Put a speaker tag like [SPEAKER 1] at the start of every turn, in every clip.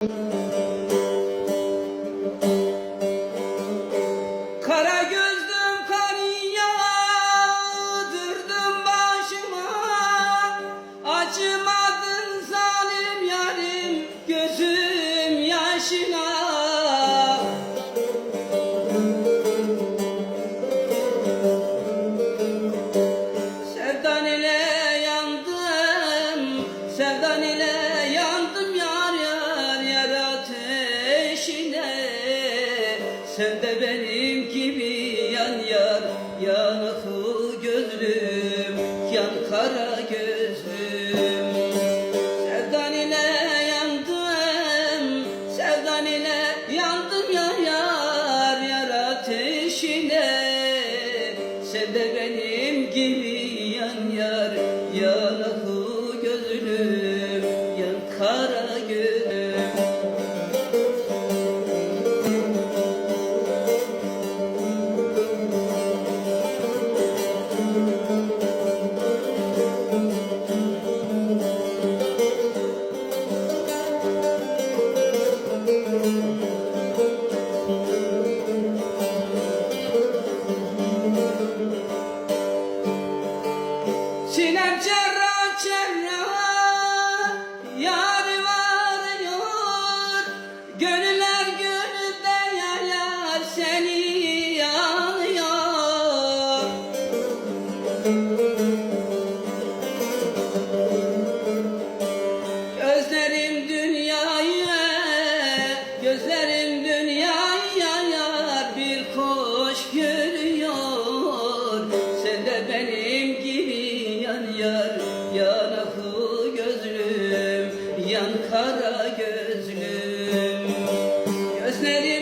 [SPEAKER 1] Kara gözlüm kar yağdırdım başıma. Acımadın zalim yarim gözüm yaşına. Sevdan ile yandım, sevdan ile Sen de benim gibi yan yar, yanıklı gözlüm, yan kara gözlüm Sevdan ile yandım, sevdan ile yandım yar yar yar ateşine. Sen de benim gibi Gözlerim dünyayı Gözlerim dünyayı yayar Bir kuş görüyor Sen de benim gibi yan yar gözlüm Yan kara gözlüm. Gözlerim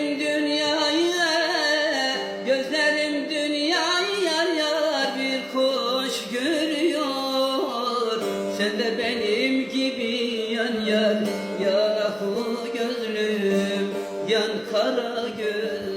[SPEAKER 1] Sen de benim gibi yan yar Yanaklı gözlüm Yan kara gözlüm